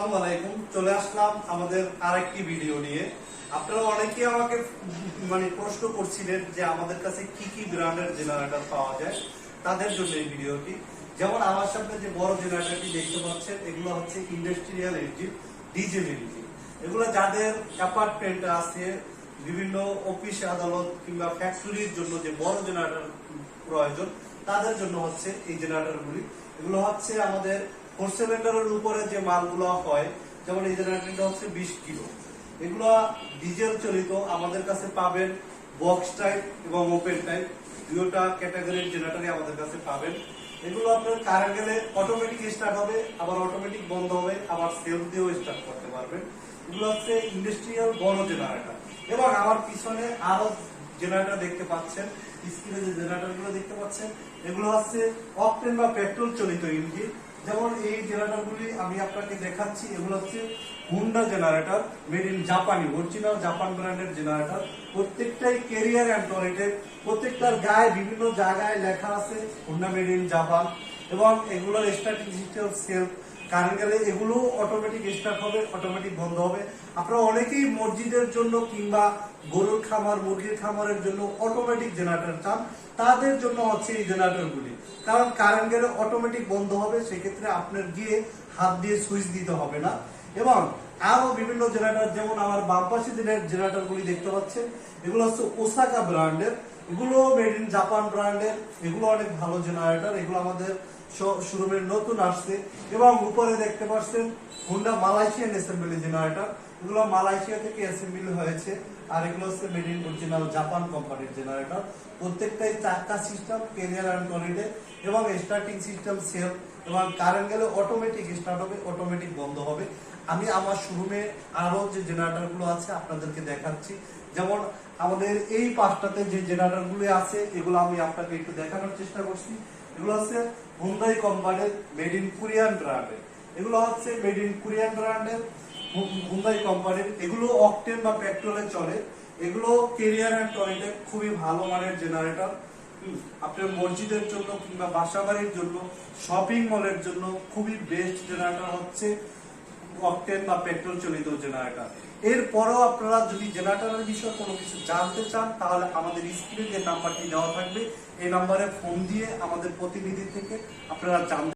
আসসালামু আলাইকুম। চলে আসলাম আমাদের আরেকটি ভিডিও নিয়ে। আপনারা অনেকেই আমাকে মানে প্রশ্ন করছিলেন যে আমাদের কাছে কি কি ব্র্যান্ডের জেনারেটর পাওয়া যায়, তাদের জন্য এই ভিডিওটি। যেমন আমার সামনে যে বড় জেনারেটরটি দেখতে পাচ্ছেন, এগুলো হচ্ছে ইন্ডাস্ট্রিয়াল ইঞ্জিন ডিজেল ইঞ্জিন এগুলো যাদের অ্যাপার্টমেন্ট আছে, বিভিন্ন অফিস আদালত কিংবা ফ্যাক্টরির জন্য যে বড় জেনারেটর প্রয়োজন, তাদের জন্য হচ্ছে এই জেনারেটরগুলি। এগুলো হচ্ছে আমাদের ফোর সিলিন্ডারের উপরে যে মালগুলো হয়, যেমন এই জেনারেটরটা হচ্ছে বিশ কিলো। এগুলো ডিজেল চালিত, আমাদের কাছে পাবেন বক্স টাইপ এবং ওপেন টাইপ দুটোটা ক্যাটাগরির জেনারেটরই আমাদের কাছে পাবেন। এগুলো আপনার কারেন্ট গেলে অটোমেটিক স্টার্ট হবে, আবার অটোমেটিক বন্ধ হবে, আবার সেলফ দিয়েও স্টার্ট করতে পারবেন। এগুলো হচ্ছে ইন্ডাস্ট্রিয়াল বড় জেনারেটর এবং আমার পিছনে আরও জেনারেটর দেখতে পাচ্ছেন। স্ক্রিনে যে জেনারেটরগুলো দেখতে পাচ্ছেন, এগুলো হচ্ছে অকটেন বা পেট্রোল চালিত ইঞ্জিন। যেমন এই জেনারেটরগুলি আমি আপনাকে দেখাচ্ছি, এগুলো হচ্ছে হুন্ডা জেনারেটর মেড ইন জাপানি অরিজিনাল জাপান ব্র্যান্ডের জেনারেটর প্রত্যেকটাই কেরিয়ার অ্যান্ড টয়লেটের প্রত্যেকটার গায়ে বিভিন্ন জায়গায় লেখা আছে হুন্ডা মেড ইন জাপান এবং এগুলোর স্ট্র্যাটেজিক্যাল সেলফ কারেন্ট গেলে এগুলো অটোমেটিক স্টার্ট হবে অটোমেটিক বন্ধ হবে। আপনারা অনেকেই মসজিদের জন্য কিংবা গরুর খামার, মুরগির খামারের জন্য অটোমেটিক জেনারেটর চান। তাদের জন্য হচ্ছে এই জেনারেটর গুলি কারণ কারেন্ট গেলে অটোমেটিক বন্ধ হবে, সেক্ষেত্রে আপনার গিয়ে হাত দিয়ে সুইচ দিতে হবে না। এবং আরও বিভিন্ন জেনারেটর যেমন আমার বাম পাশে যে জেনারেটর গুলি দেখতে পাচ্ছেন, এগুলো হচ্ছে ওসাকা ব্র্যান্ডের এগুলো মেড ইন জাপান ব্র্যান্ডের এগুলো অনেক ভালো জেনারেটর এগুলো আমাদের শোরুমের নতুন আসছে। এবং উপরে দেখতে পাচ্ছেন হুন্ডা মালয়েশিয়ান অ্যাসেম্বলি জেনারেটর এগুলো মালয়েশিয়া থেকে অ্যাসেম্বলি হয়েছে, আর এগুলো হচ্ছে মেড ইন অরিজিনাল জাপান কোম্পানির জেনারেটর প্রত্যেকটাই চাকা সিস্টেম কেরিয়ার অ্যান্ড টলিডে এবং স্টার্টিং সিস্টেম সেলফ এবং কারেন্ট গেলে অটোমেটিক স্টার্ট হবে অটোমেটিক বন্ধ হবে। আমি আমার শোরুমে আরও যে জেনারেটরগুলো আছে, আপনাদেরকে দেখাচ্ছি। যেমন আমাদের এই পাঁচটাতে যে জেনারেটরগুলো আছে, এগুলো আমি আপনাকে একটু দেখানোর চেষ্টা করছি। এগুলো হচ্ছে হুন্দাই কোম্পানির মেড ইন কোরিয়ান ব্র্যান্ডের এগুলো হচ্ছে মেড ইন কোরিয়ান ব্র্যান্ডের হুন্দাই কোম্পানির এগুলো অকটেন বা পেট্রোলে চলে। এগুলো কেরিয়ার অ্যান্ড টয়লেটে খুবই ভালো মানের জেনারেটর। আপনার মসজিদের জন্য কিংবা বাসা বাড়ির জন্য শপিং মলের জন্য খুবই বেস্ট জেনারেটর হচ্ছে অকটেন বা পেট্রোল চলিত জেনারেটর এরপরও আপনারা যদি জেনারেটরের বিষয়ে কোনো কিছু জানতে চান, তাহলে আমাদের স্ক্রিনে যে নাম্বারটি দেওয়া থাকবে, এই নাম্বারে ফোন দিয়ে আমাদের প্রতিনিধি থেকে আপনারা জানতে